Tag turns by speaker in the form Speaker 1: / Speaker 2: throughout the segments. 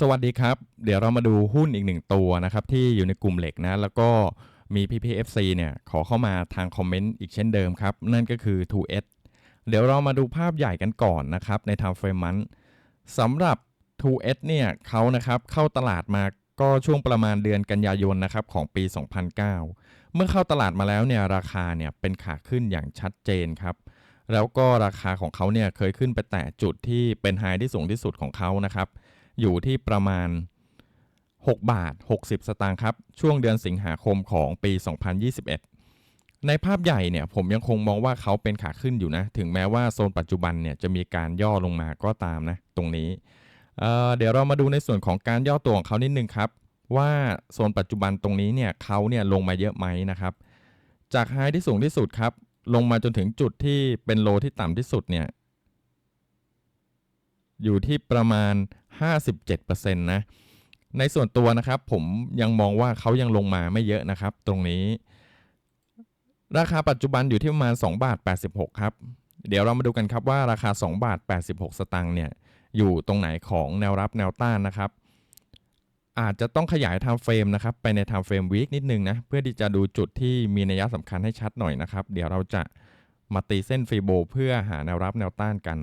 Speaker 1: สวัสดีครับ เดี๋ยวเรามาดูหุ้นอีกหนึ่งตัวนะครับ ที่อยู่ในกลุ่มเหล็กนะ แล้วก็มี PPFC เนี่ยขอเข้ามาทางคอมเมนต์อีกเช่นเดิมครับ นั่นก็คือ 2S เดี๋ยวเรามาดูภาพใหญ่กันก่อนนะครับใน time frame มันสำหรับ 2S เนี่ยเขานะครับเข้าตลาดมาก็ช่วงประมาณเดือนกันยายนนะครับของปี 2009 เมื่อเข้าตลาดมาแล้วเนี่ยราคาเนี่ยเป็นขาขึ้นอย่างชัดเจนครับ แล้วก็ราคาของเขาเนี่ยเคยขึ้นไปแตะจุดที่เป็นไฮที่สูงที่สุดของเขานะครับ อยู่ที่ประมาณ 6 บาท 60 สตางค์ครับ ช่วงเดือนสิงหาคมของปี 2021 ในภาพใหญ่เนี่ยผมยังคงมองว่าเขาเป็นขาขึ้นอยู่นะ ถึงแม้ว่าโซนปัจจุบันเนี่ยจะมีการย่อลงมาก็ตามนะ ตรงนี้เเดี๋ยวเรามาดูในส่วนของการย่อตัวของเขานิดนึงครับ ว่าโซนปัจจุบันตรงนี้เนี่ยเขาเนี่ยลงมาเยอะไหมนะครับ จากไฮที่สูงที่สุดครับลงมาจนถึงจุดที่เป็นโลที่ต่ำที่สุดเนี่ย อยู่ที่ประมาณ 57%นะในส่วนตัวนะครับผมยังมองว่าเขายังลงมาไม่เยอะนะครับ ตรงนี้ ราคาปัจจุบันอยู่ที่ประมาณ2บาท86 ครับ เดี๋ยวเรามาดูกันครับว่าราคา2บาท86 สตางค์เนี่ยอยู่ตรงไหนของแนวรับแนวต้านนะครับ อาจจะต้องขยาย time frame นะครับไปใน time frame week นิดนึงนะเพื่อที่จะดูจุดที่มีนัยสำคัญให้ชัดหน่อยนะครับ เดี๋ยวเราจะมาตีเส้นฟีโบเพื่อหาแนวรับแนวต้านกัน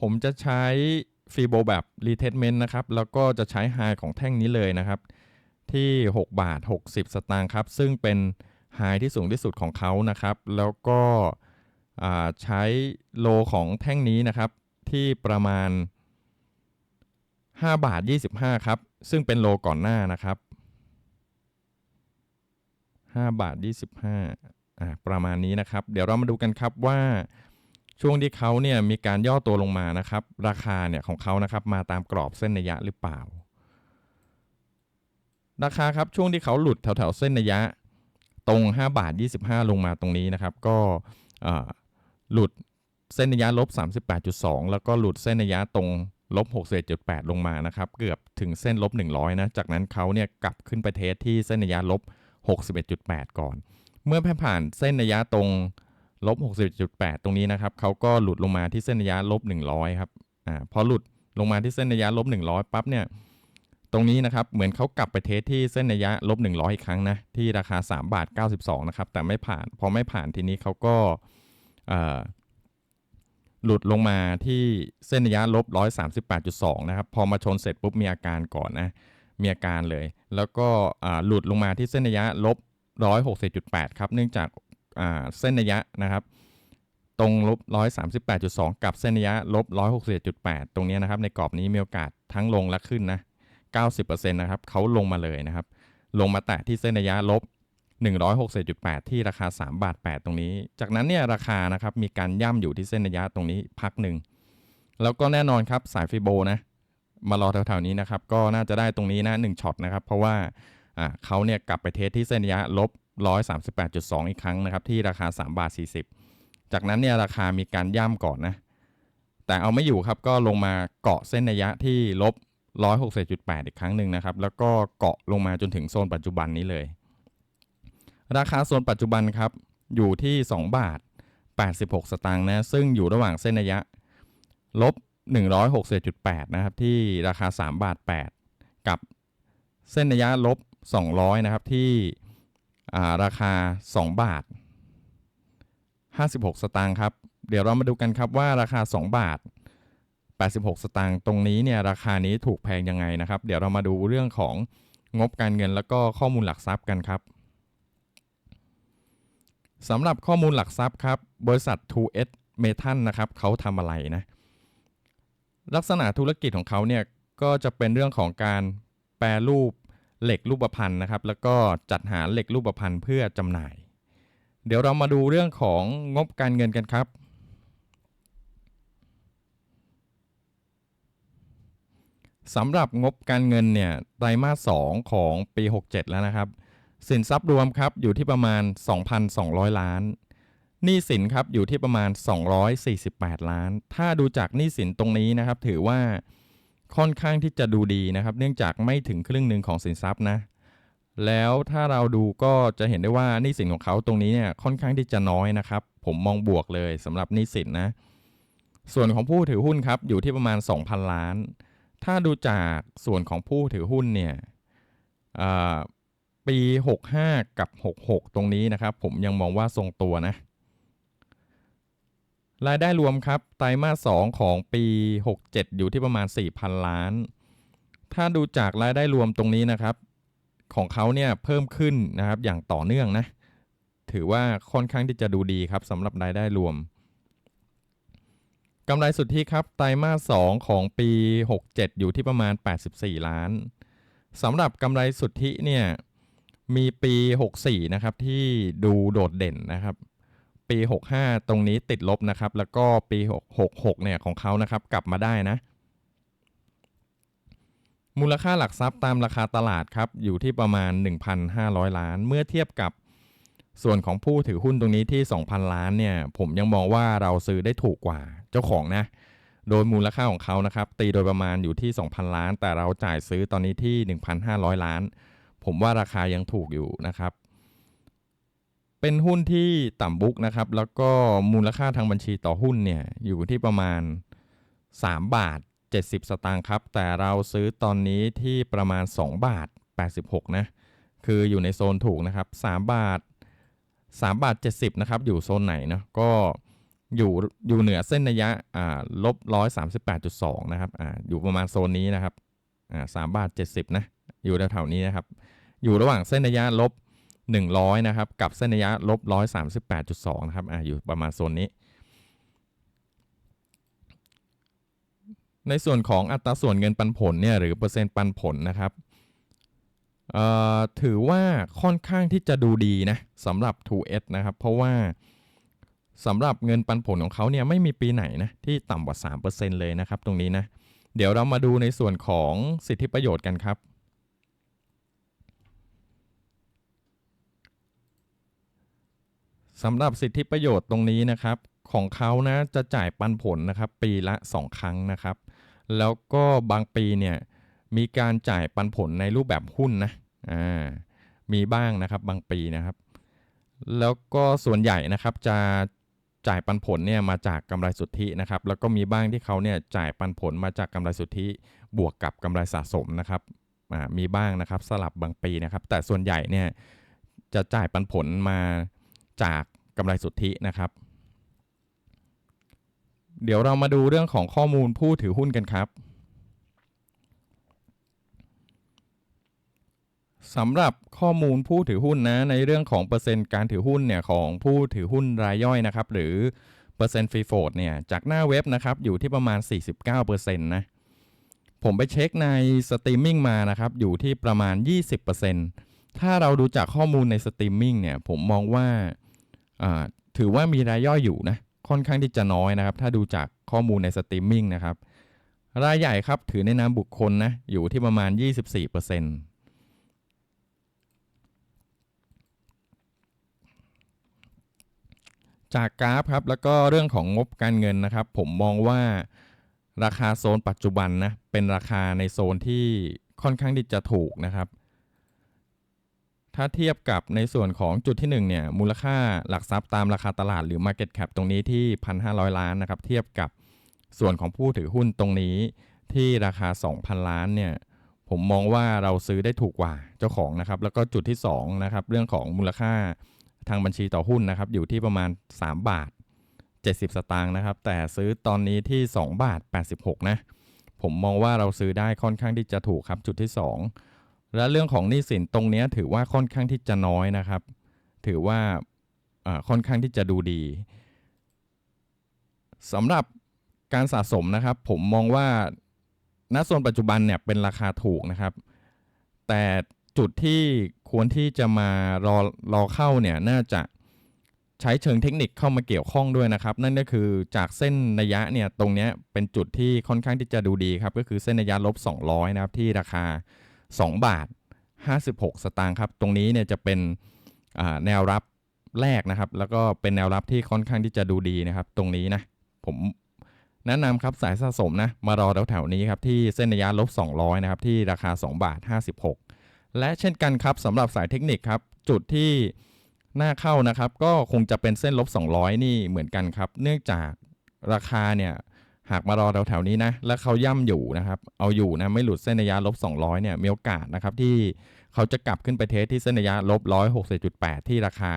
Speaker 1: ผมจะใช้ฟีโบแบบ retestment นะครับ แล้วก็จะใช้ high ของแท่งนี้เลยนะครับ ที่ 6 บาท 60 สตางค์ครับ ซึ่งเป็น high ที่สูงที่สุดของเขานะครับ แล้วก็ใช้โลของแท่งนี้นะครับ ที่ประมาณ 5 บาท 25 ครับ ซึ่งเป็นโลก่อนหน้านะครับ 5 บาท 25อ่าประมาณนี้นะครับ เดี๋ยวเรามาดูกันครับว่า ช่วงที่เขาเนี่ยมีการย่อตัวลงมานะครับ ราคาเนี่ยของเขานะครับมาตามกรอบเส้นระยะหรือเปล่า ราคาครับช่วงที่เขาหลุดแถวๆเส้นระยะตรง 5 บาท 25 ลงมาตรงนี้นะครับ ก็หลุดเส้นระยะลบ 38.2 แล้วก็หลุดเส้นระยะตรงลบ61.8 ลงมานะครับ เกือบถึงเส้นลบ 100 นะ จากนั้นเขาเนี่ยกลับขึ้นไปเทสที่เส้นระยะลบ 61.8 ก่อน เมื่อผ่านเส้นระยะตรง ลบ60.8 ตรงนี้นะครับเขาก็หลุดลงมาที่เส้นระยะลบ100ครับอ่าพอหลุดลงมาที่เส้นระยะลบ100ปั๊บเนี่ยตรงนี้นะครับเหมือนเขากลับไปเทสที่เส้นระยะลบ100อีกครั้งนะที่ราคา3บาท92นะครับแต่ไม่ผ่านพอไม่ผ่านทีนี้เขาก็หลุดลงมาที่เส้นระยะลบ138.2นะครับพอมาชนเสร็จปุ๊บมีอาการก่อนนะมีอาการเลย แล้วก็หลุดลงมาที่เส้นระยะลบ160.8ครับเนื่องจาก เส้นระยะนะครับ ตรงลบ138.2กับเส้นระยะลบ161.8ตรงนี้นะครับ ในกรอบนี้มีโอกาสทั้งลงและขึ้นนะ90%นะครับเขาลงมาเลยนะครับ ลงมาแตะที่เส้นระยะลบ160.8 ที่ราคา 3 บาท 8 ตรงนี้ จากนั้นเนี่ยราคานะครับมีการย่ำอยู่ที่เส้นระยะตรงนี้พักหนึ่ง แล้วก็แน่นอนครับสายฟิโบนะ มารอแถวๆนี้นะครับ ก็น่าจะได้ตรงนี้นะ1ช็อตนะครับ เพราะว่าเขาเนี่ยกลับไปเทสที่เส้นระยะลบ138.2 อีกครั้งนะครับ ที่ราคา 3 บาท 40 จากนั้นเนี่ยราคามีการย่ำก่อนนะ แต่เอาไม่อยู่ครับก็ลงมาเกาะเส้นระยะที่ลบ 160.8อีกครั้งหนึ่งนะครับ แล้วก็เกาะลงมาจนถึงโซนปัจจุบันนี้เลย ราคาโซนปัจจุบันครับ อยู่ที่ 2 บาท 86 สตางค์นะ ซึ่งอยู่ระหว่างเส้นระยะลบ 160.8นะครับ ที่ราคา 3 บาท 8 กับเส้นระยะลบ 200 นะครับที่ ราคา 2 บาท 56 สตางค์ครับ เดี๋ยวเรามาดูกันครับว่าราคา 2 บาท 86 สตางค์ตรงนี้เนี่ยราคานี้ถูกแพงยังไงนะครับ เดี๋ยวเรามาดูเรื่องของงบการเงินแล้วก็ข้อมูลหลักทรัพย์กันครับสำหรับข้อมูลหลักทรัพย์ครับ บริษัท 2S m e t a n นะครับเขาทำอะไรนะลักษณะธุรกิจของเขาเนี่ยก็จะเป็นเรื่องของการแปรรูป เหล็กรูปพรรณนะครับ แล้วก็จัดหาเหล็กรูปพรรณเพื่อจำหน่าย เดี๋ยวเรามาดูเรื่องของงบการเงินกันครับ สำหรับงบการเงินเนี่ยไตรมาส 2 ของปี 67 แล้วนะครับ สินทรัพย์รวมครับอยู่ที่ประมาณ 2,200 ล้านหนี้สินครับอยู่ที่ประมาณ 248 ล้าน ถ้าดูจากหนี้สินตรงนี้นะครับ ถือว่า ค่อนข้างที่จะดูดีนะครับ เนื่องจากไม่ถึงครึ่งหนึ่งของสินทรัพย์นะ แล้วถ้าเราดูก็จะเห็นได้ว่านี้สินของเขาตรงนี้เนี่ยค่อนข้างที่จะน้อยนะครับ ผมมองบวกเลยสำหรับนี้สินนะ ส่วนของผู้ถือหุ้นครับอยู่ที่ประมาณ 2,000 ล้าน ถ้าดูจากส่วนของผู้ถือหุ้นเนี่ยปี 65 กับ 66 ตรงนี้นะครับ ผมยังมองว่าทรงตัวนะ รายได้รวมครับ ไตรมาส 2 ของปี 67 อยู่ที่ประมาณ 4,000 ล้าน ถ้าดูจากรายได้รวมตรงนี้นะครับ ของเขาเนี่ยเพิ่มขึ้นนะครับอย่างต่อเนื่องนะ ถือว่าค่อนข้างที่จะดูดีครับสำหรับรายได้รวมกำไรสุทธิครับ ไตรมาส 2 ของปี 67 อยู่ที่ประมาณ 84 ล้านสำหรับกำไรสุทธิเนี่ยมีปี 64 นะครับที่ดูโดดเด่นนะครับ ปี 65 ตรงนี้ติดลบนะครับ แล้วก็ปี 66 เนี่ยของเขานะครับ กลับมาได้นะ มูลค่าหลักทรัพย์ตามราคาตลาดครับ อยู่ที่ประมาณ 1,500 ล้าน เมื่อเทียบกับส่วนของผู้ถือหุ้นตรงนี้ที่ 2,000 ล้านเนี่ย ผมยังมองว่าเราซื้อได้ถูกกว่าเจ้าของนะ โดยมูลค่าของเขานะครับ ตีโดยประมาณอยู่ที่ 2,000 ล้าน แต่เราจ่ายซื้อตอนนี้ที่ 1,500 ล้าน ผมว่าราคายังถูกอยู่นะครับ เป็นหุ้นที่ต่ำบุ๊กนะครับ แล้วก็มูลค่าทางบัญชีต่อหุ้นเนี่ยอยู่ที่ประมาณ 3 บาท 70 สตางค์ครับ แต่เราซื้อตอนนี้ที่ประมาณ 2 บาท 86 นะ คืออยู่ในโซนถูกนะครับ 3 บาท 3 บาท 70 นะครับ อยู่โซนไหนนะก็อยู่อยู่เหนือเส้นระยะอ่าลบ138.2นะครับอ่าอยู่ประมาณโซนนี้นะครับอ่า3บาท70นะอยู่แถวๆนี้นะครับ อยู่ระหว่างเส้นระยะลบ 100 นะครับ กับเส้นระยะลบ138.2 นะครับอ่าอยู่ประมาณโซนนี้ ในส่วนของอัตราส่วนเงินปันผลเนี่ยหรือเปอร์เซ็นต์ปันผลนะครับถือว่าค่อนข้างที่จะดูดีนะสำหรับ 2S นะครับ เพราะว่าสำหรับเงินปันผลของเขาเนี่ยไม่มีปีไหนนะที่ต่ำกว่า 3%เลยนะครับ ตรงนี้นะ เดี๋ยวเรามาดูในส่วนของสิทธิประโยชน์กันครับ สำหรับสิทธิประโยชน์ตรงนี้นะครับ ของเขานะจะจ่ายปันผลนะครับปีละ 2 ครั้งนะครับ แล้วก็บางปีเนี่ยมีการจ่ายปันผลในรูปแบบหุ้นนะอ่ามีบ้างนะครับบางปีนะครับ แล้วก็ส่วนใหญ่นะครับจะจ่ายปันผลเนี่ยมาจากกำไรสุทธินะครับ แล้วก็มีบ้างที่เขาเนี่ยจ่ายปันผลมาจากกำไรสุทธิบวกกับกำไรสะสมนะครับอ่ามีบ้างนะครับสลับบางปีนะครับ แต่ส่วนใหญ่เนี่ยจะจ่ายปันผลมา จากกำไรสุทธินะครับ เดี๋ยวเรามาดูเรื่องของข้อมูลผู้ถือหุ้นกันครับสำหรับข้อมูลผู้ถือหุ้นนะในเรื่องของเปอร์เซ็นต์การถือหุ้นเนี่ยของผู้ถือหุ้นรายย่อยนะครับ หรือเปอร์เซ็นต์ฟรีโฟดเนี่ยจากหน้าเว็บนะครับอยู่ที่ประมาณ 49%นะผมไปเช็คในสตรีมมิ่งมานะครับอยู่ที่ประมาณ 20%ถ้าเราดูจากข้อมูลในสตรีมมิ่งเนี่ยผมมองว่าอ่า ถือว่ามีรายย่อยอยู่นะค่อนข้างที่จะน้อยนะครับ ถ้าดูจากข้อมูลในสตรีมมิ่งนะครับ รายใหญ่ครับถือในนามบุคคลนะอยู่ที่ประมาณ 24%จากกราฟครับแล้วก็เรื่องของงบการเงินนะครับ ผมมองว่าราคาโซนปัจจุบันนะเป็นราคาในโซนที่ค่อนข้างที่จะถูกนะครับ ถ้าเทียบกับในส่วนของจุดที่ 1 เนี่ย มูลค่าหลักทรัพย์ตามราคาตลาดหรือ Market Cap ตรงนี้ที่ 1,500 ล้านนะครับ เทียบกับส่วนของผู้ถือหุ้นตรงนี้ที่ราคา 2,000 ล้านเนี่ย ผมมองว่าเราซื้อได้ถูกกว่าเจ้าของนะครับ แล้วก็จุดที่2นะครับ เรื่องของมูลค่าทางบัญชีต่อหุ้นนะครับ อยู่ที่ประมาณ 3 บาท 70 สตางค์นะครับ แต่ซื้อตอนนี้ที่ 2 บาท 86 นะ ผมมองว่าเราซื้อได้ค่อนข้างที่จะถูกครับ จุดที่ 2 และเรื่องของหนี้สินตรงนี้ถือว่าค่อนข้างที่จะน้อยนะครับ ถือว่าค่อนข้างที่จะดูดีสำหรับการสะสมนะครับ ผมมองว่าณโซนปัจจุบันเนี่ยเป็นราคาถูกนะครับ แต่จุดที่ควรที่จะมารอรอเข้าเนี่ยน่าจะใช้เชิงเทคนิคเข้ามาเกี่ยวข้องด้วยนะครับ นั่นก็คือจากเส้นระยะเนี่ยตรงนี้เป็นจุดที่ค่อนข้างที่จะดูดีครับ ก็คือเส้นระยะลบ 200 นะครับที่ราคา 2 บาท 56 สตางค์ครับ ตรงนี้เนี่ยจะเป็นแนวรับแรกนะครับ แล้วก็เป็นแนวรับที่ค่อนข้างที่จะดูดีนะครับ ตรงนี้นะ ผมแนะนำครับสายสะสมนะ มารอแถวๆนี้ครับที่เส้นระยะลบ 200 นะครับ ที่ราคา 2 บาท 56 และเช่นกันครับสำหรับสายเทคนิคครับ จุดที่น้าเข้านะครับ ก็คงจะเป็นเส้นลบ 200 นี่เหมือนกันครับ เนื่องจากราคาเนี่ย หากมารอแถวๆนี้นะ แล้วเขาย่ำอยู่นะครับ เอาอยู่นะ ไม่หลุดเส้นระยะลบ 200 เนี่ย มีโอกาสนะครับที่เขาจะกลับขึ้นไปเทสที่เส้นระยะลบ 160.8 ที่ราคา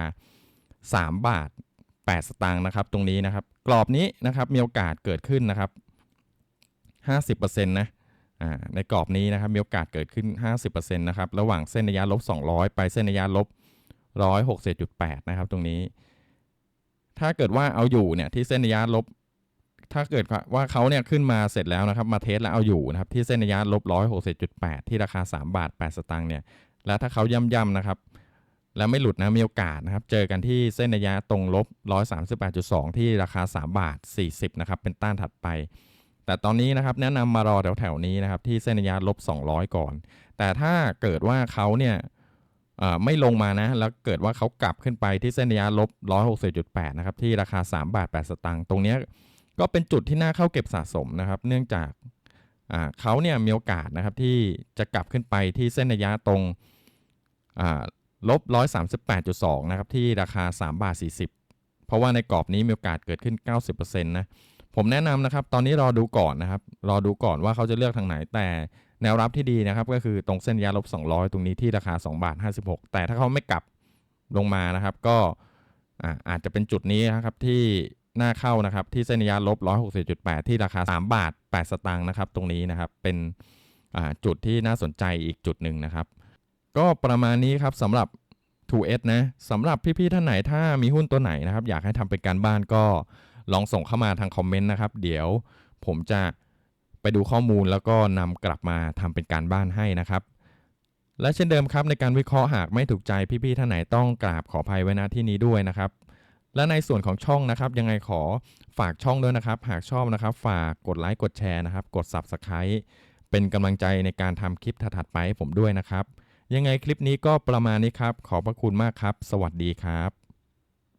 Speaker 1: 3 บาท 8 สตางค์นะครับ ตรงนี้นะครับ กรอบนี้นะครับ มีโอกาสเกิดขึ้นนะครับ 50%นะในกรอบนี้นะครับ มีโอกาสเกิดขึ้น 50%นะครับ ระหว่างเส้นระยะลบ 200 ไปเส้นระยะลบ 160.8 นะครับ ตรงนี้ ถ้าเกิดว่าเอาอยู่เนี่ยที่เส้นระยะลบ ถ้าเกิดว่าเขาเนี่ยขึ้นมาเสร็จแล้วนะครับ มาเทสแล้วเอาอยู่นะครับ ที่เส้นระยะลบ160.8ที่ราคา 3 บาท 8 สตางค์เนี่ย แล้วถ้าเขาย่ำๆนะครับ แล้วไม่หลุดนะมีโอกาสนะครับ เจอกันที่เส้นระยะตรงลบ138.2ที่ราคา 3 บาท 40 นะครับ เป็นต้านถัดไป แต่ตอนนี้นะครับแนะนำมารอแถวๆนี้นะครับที่เส้นระยะลบ200 ก่อน แต่ถ้าเกิดว่าเขาเนี่ยไม่ลงมานะ แล้วเกิดว่าเขากลับขึ้นไปที่เส้นระยะลบ160.8 นะครับ ที่ราคา 3 บาท 8 สตางค์ ตรงนี้ ก็เป็นจุดที่น่าเข้าเก็บสะสมนะครับ เนื่องจากเขาเนี่ยมีโอกาสนะครับที่จะกลับขึ้นไปที่เส้นระยะตรงลบ138.2 นะครับ ที่ราคา 3 บาท 40 เพราะว่าในกรอบนี้มีโอกาสเกิดขึ้น 90%นะผมแนะนำนะครับ ตอนนี้รอดูก่อนนะครับ รอดูก่อนว่าเขาจะเลือกทางไหน แต่แนวรับที่ดีนะครับ ก็คือตรงเส้นยาลบ 200 ตรงนี้ที่ราคา 2 บาท 56 แต่ถ้าเขาไม่กลับลงมานะครับ ก็อ่าอาจจะเป็นจุดนี้นะครับที่ หน่าเข้านะครับที่เส้นยาลบ160.8 ที่ราคา 3 บาท 8 สตางค์นะครับตรงนี้นะครับเป็นจุดที่น่าสนใจอีกจุดหนึ่งนะครับ ก็ประมาณนี้ครับสำหรับ 2S นะสำหรับพี่ๆท่านไหนถ้ามีหุ้นตัวไหนนะครับ อยากให้ทำเป็นการบ้านก็ลองส่งเข้ามาทางคอมเมนต์นะครับ เดี๋ยวผมจะไปดูข้อมูลแล้วก็นำกลับมาทำเป็นการบ้านให้นะครับ และเช่นเดิมครับในการวิเคราะห์หากไม่ถูกใจพี่ๆท่านไหนต้องกราบขออภัยไว้ณที่นี้ด้วยนะครับ และในส่วนของช่องนะครับ ยังไงขอฝากช่องด้วยนะครับ หากชอบนะครับ ฝากกดไลค์กดแชร์นะครับ กด Subscribe เป็นกำลังใจในการทำคลิปถัดๆไปให้ผมด้วยนะครับ ยังไงคลิปนี้ก็ประมาณนี้ครับ ขอบพระคุณมากครับ สวัสดีครับ